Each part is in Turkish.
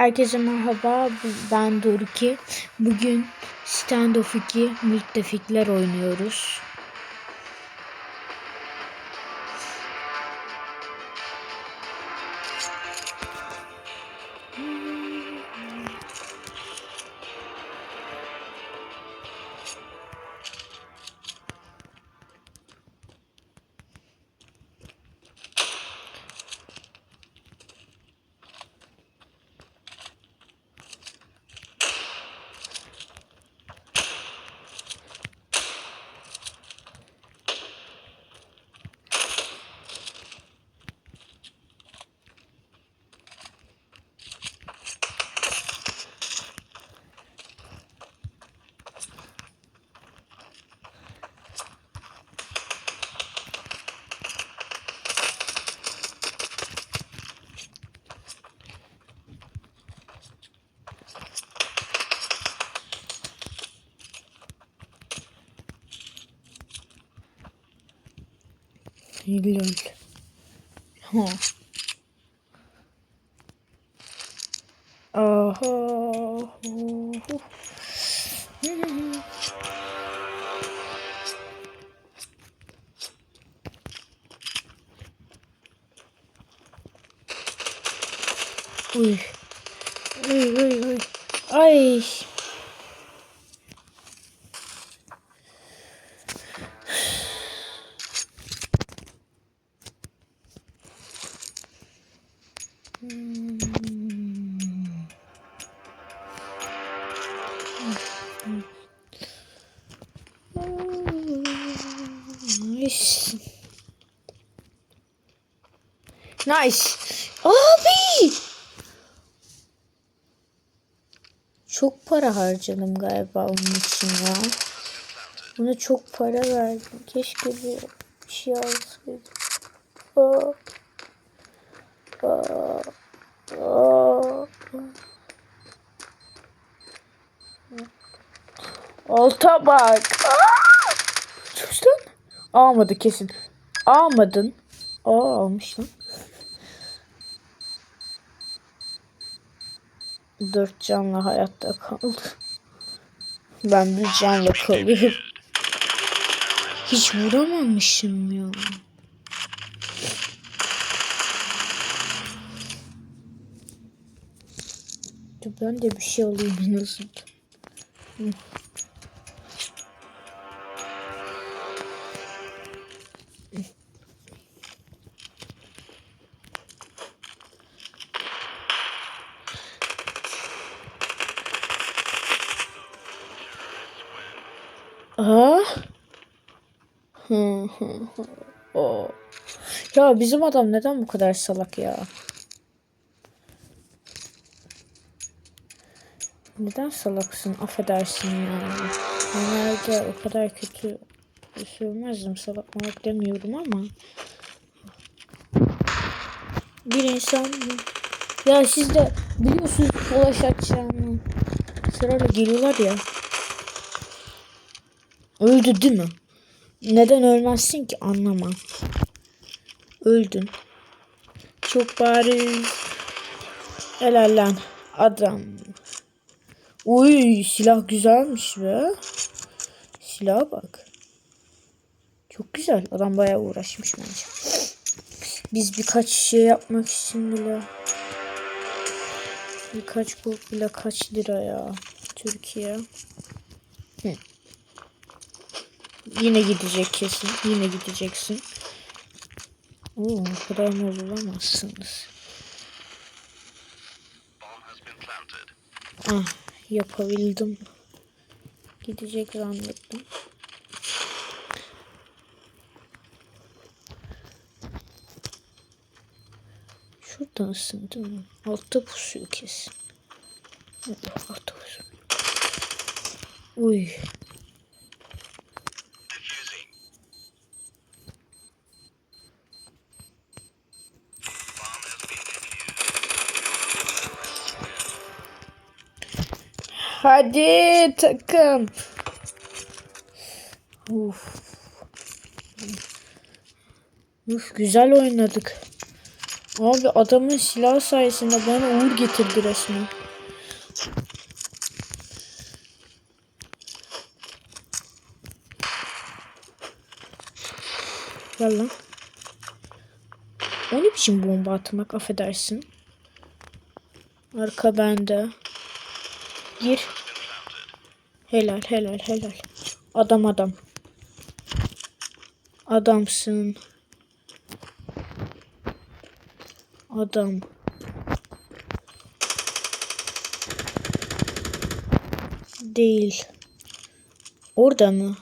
Herkese merhaba. Ben Doruki. Bugün Standoff 2 Müttefikler oynuyoruz. Lol. Ha. Aha. Uy. Uy uy uy. Ay. Nice. Nice. Abi. Çok para harcadım galiba onun için ya. Buna çok para verdim. Keşke bir şey alsaydım. Aa. Aa. Aa. Alta bak. Aa! Almadı kesin. Almadın. Aa almış lan. Dört canla hayatta kaldı. Ben bir canla kalıyorum. Hiç vuramamışım ya. Ben de bir şey alayım en hı. O. Ya bizim adam neden bu kadar salak ya? Neden salaksın? Affedersin ya. Genelde o kadar kötü sövmezdim. Salak malak demiyorum ama. Bir insan ya siz de biliyorsunuz flash atacağımı. Sırayla geliyorlar ya. Öldü değil mi? Neden ölmezsin ki anlamam. Öldün. Çok bariz. Helal lan. Adam. Uy silah güzelmiş be. Silaha bak. Çok güzel. Adam bayağı uğraşmış bence. Biz birkaç şey yapmak için bile birkaç bu bile kaç lira ya Türkiye. Yine gidecek kesin. Yine gideceksin. Oo, o kadar mı bulamazsınız? Ah, yapabildim. Gidecek zannettim. Şuradasın değil mi? Altta pusuyor kesin. Altta pusuyor. Uy. Hadi takım. Uf. Uf güzel oynadık. Abi adamın silah sayesinde bana uğur getirdi resmen. Gel lan. O ne biçim bomba atmak affedersin. Arka bende. Gir. Helal helal helal. Adam adam. Adamsın. Adam. Değil. Orada mı?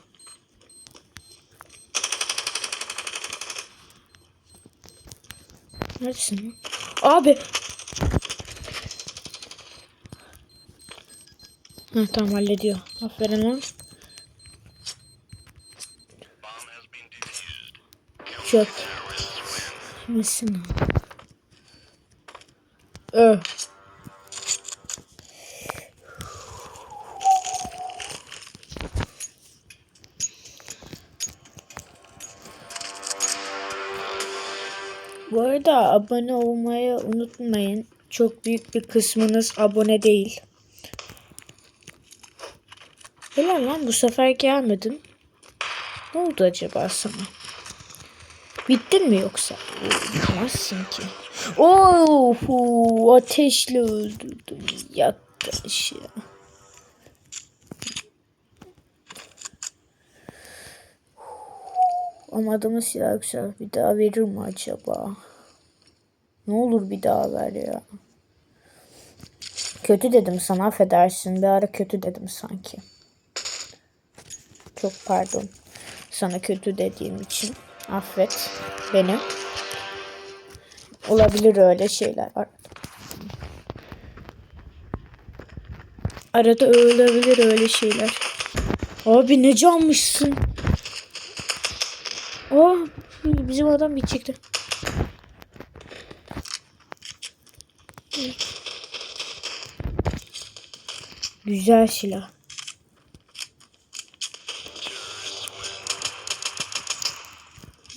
Neredesin? Abi. Ha tamam hallediyor. Aferin lan. Çöp. Nesin? Ö. Bu arada abone olmayı unutmayın. Çok büyük bir kısmınız abone değil. Helal lan bu sefer gelmedin. Ne oldu acaba sana? Bittin mi yoksa? Bitmezsin ki. Oo, ateşle öldürdüm. Yattı aşağı. Ama adamın silahı güzel. Bir daha verir mi acaba? Ne olur bir daha ver ya. Kötü dedim sana affedersin. Bir ara kötü dedim sanki. Çok pardon. Sana kötü dediğim için. Affet beni. Olabilir öyle şeyler. Ar- Arada olabilir öyle şeyler. Abi ne canmışsın. Oh bizim adam gidecekti. Güzel silah.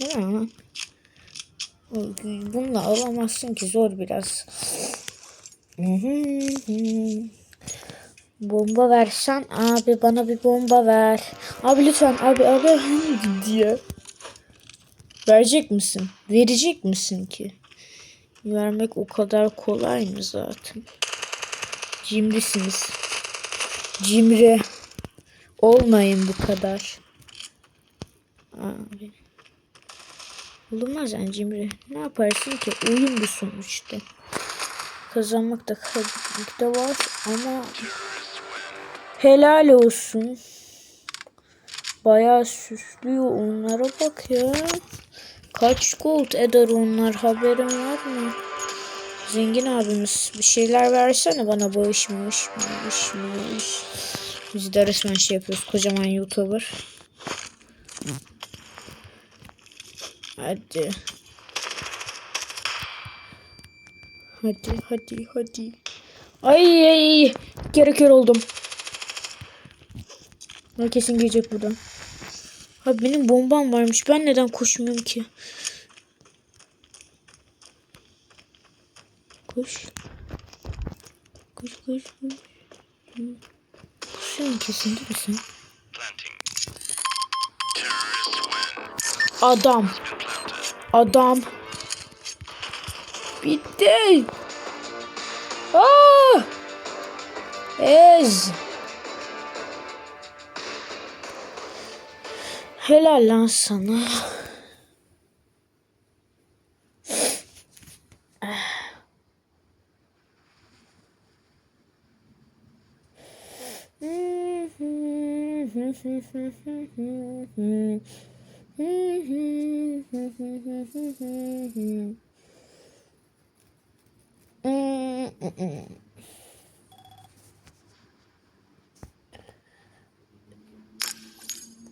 Ya. Bununla alamazsın ki zor biraz. Bomba versen abi bana bir bomba ver. Abi lütfen abi abi diye. Verecek misin? Verecek misin ki? Vermek o kadar kolay mı zaten? Cimrisiniz. Cimri. Olmayın bu kadar. Abi. Olmaz yani cimri. Ne yaparsın ki? Oyun bu sonuçta. Kazanmak da kaybetmek de var ama helal olsun. Bayağı süslüyor onlara bak ya. Kaç gold eder onlar haberin var mı? Zengin abimiz bir şeyler versene bana bağışmış bağışmış. Biz de resmen şey yapıyoruz kocaman youtuber. Hadi. Hadi hadi hadi. Ay ay gerekiyor oldum. Ben kesin gelecek buradan. Abi benim bombam varmış. Ben neden koşmuyorum ki? Koş. Koş koş koş. Koşuyorsun kesin değil mi sen? Adam. Adam. Bitti. Aa! Ez. Helal.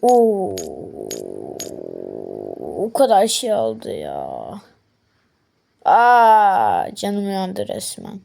Oo, o kadar şey oldu ya. Aa, canım yandı resmen.